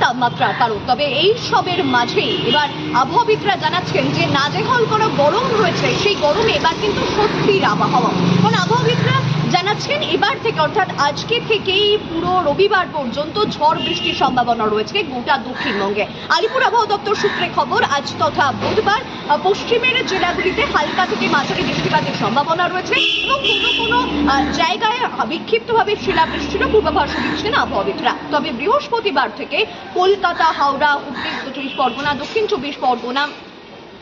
তাপমাত্রার কারণ তবে এই সবের মাঝেই এবার আবহাওয়াবিদরা জানাচ্ছেন যে নাজেহল করা গরম রয়েছে, সেই গরমে এবার কিন্তু সত্যির আবহাওয়া। কারণ আবহাওয়াবিদরা জানাচ্ছেন, এবার থেকে অর্থাৎ আজকে থেকেই পুরো রবিবার পর্যন্ত ঝড় বৃষ্টির সম্ভাবনা রয়েছে গোটা দক্ষিণবঙ্গে। আলিপুর আবহাওয়া দপ্তর সূত্রে খবর, আজ তথা বুধবার পশ্চিমের জেলাগুলিতে হালকা থেকে মাঝারি বৃষ্টিপাতের সম্ভাবনা রয়েছে এবং কোনো কোনো জায়গায় বিক্ষিপ্তভাবে শিলাবৃষ্টিরও পূর্বাভাস দিচ্ছেন আবহাওয়াবিদরা। তবে বৃহস্পতিবার থেকে কলকাতা, হাওড়া উত্তর চব্বিশ পরগনা, দক্ষিণ চব্বিশ পরগনা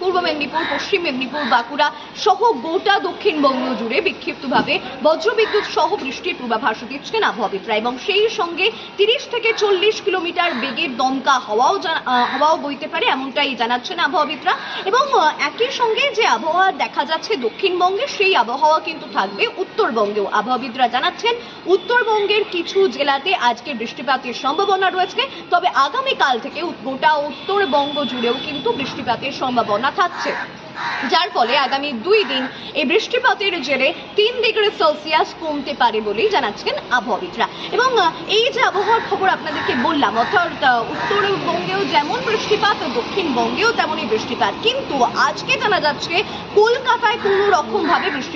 পূর্ব মেদিনীপুর পশ্চিম মেদিনীপুর বাঁকুড়া সহ গোটা দক্ষিণবঙ্গ জুড়ে বিক্ষিপ্তভাবে বজ্রবিদ্যুৎ সহ বৃষ্টির পূর্বাভাস দিচ্ছেন আবহাওয়াবিদরা এবং সেই সঙ্গে তিরিশ থেকে চল্লিশ কিলোমিটার বেগের দমকা হওয়াও আহ, বইতে পারে এমনটাই জানাচ্ছেন আবহাওয়াবিদরা এবং একই সঙ্গে যে আবহাওয়া দেখা যাচ্ছে দক্ষিণবঙ্গে সেই আবহাওয়া কিন্তু থাকবে উত্তরবঙ্গেও। আবহাওয়াবিদরা জানাচ্ছেন উত্তরবঙ্গের কিছু জেলাতে আজকে বৃষ্টিপাতের সম্ভাবনা রয়েছে তবে আগামীকাল থেকে গোটা উত্তরবঙ্গ জুড়েও কিন্তু বৃষ্টিপাতের সম্ভাবনা থাকছে যার ফলে আগামী দুই দিন এই বৃষ্টিপাতের জেরে তিন ডিগ্রি সেলসিয়াস কমতে পারে বলেই জানাচ্ছেন আবহাওয়াবিদরা। এবং এই যে আবহাওয়ার খবর আপনাদেরকে বললাম, অর্থাৎ উত্তরবঙ্গেও যেমন বৃষ্টিপাত, দক্ষিণবঙ্গেও তেমনই বৃষ্টিপাত, কিন্তু আজকে জানা যাচ্ছে কলকাতায় কোনো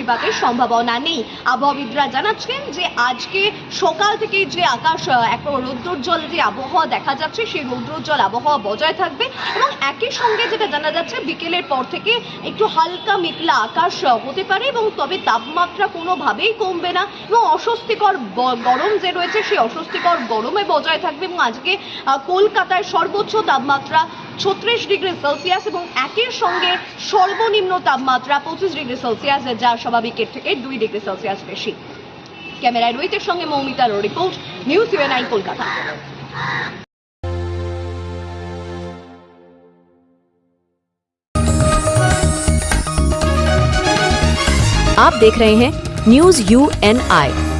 বৃষ্টিপাতের সম্ভাবনা নেই। আবহাওয়াবিদরা জানাচ্ছেন যে আজকে সকাল থেকে যে আকাশ এক রৌদ্রোজ্জ্বল যে আবহাওয়া দেখা যাচ্ছে, সেই রৌদ্রোজ্জ্বল আবহাওয়া বজায় থাকবে এবং একই সঙ্গে যেটা জানা যাচ্ছে, বিকেলের পর থেকে একটু হালকা মেঘলা আকাশ হতে পারে এবং তবে তাপমাত্রা কোনোভাবেই কমবে না এবং অস্বস্তিকর গরম যে রয়েছে, সেই অস্বস্তিকর গরমে বজায় থাকবে এবং আজকে কলকাতায় সর্বোচ্চ তাপমাত্রা ছত্রিশ ডিগ্রি সেলসিয়াস এবং একের সঙ্গে সর্বনিম্ন তাপমাত্রা পঁচিশ ডিগ্রি সেলসিয়াস যা স্বাভাবিকের থেকে দুই ডিগ্রি সেলসিয়াস বেশি ক্যামেরায় রোহিতের সঙ্গে মৌমিতার রিপোর্ট নিউজ ইউএনআই কলকাতা आप देख रहे हैं न्यूज यू एन आई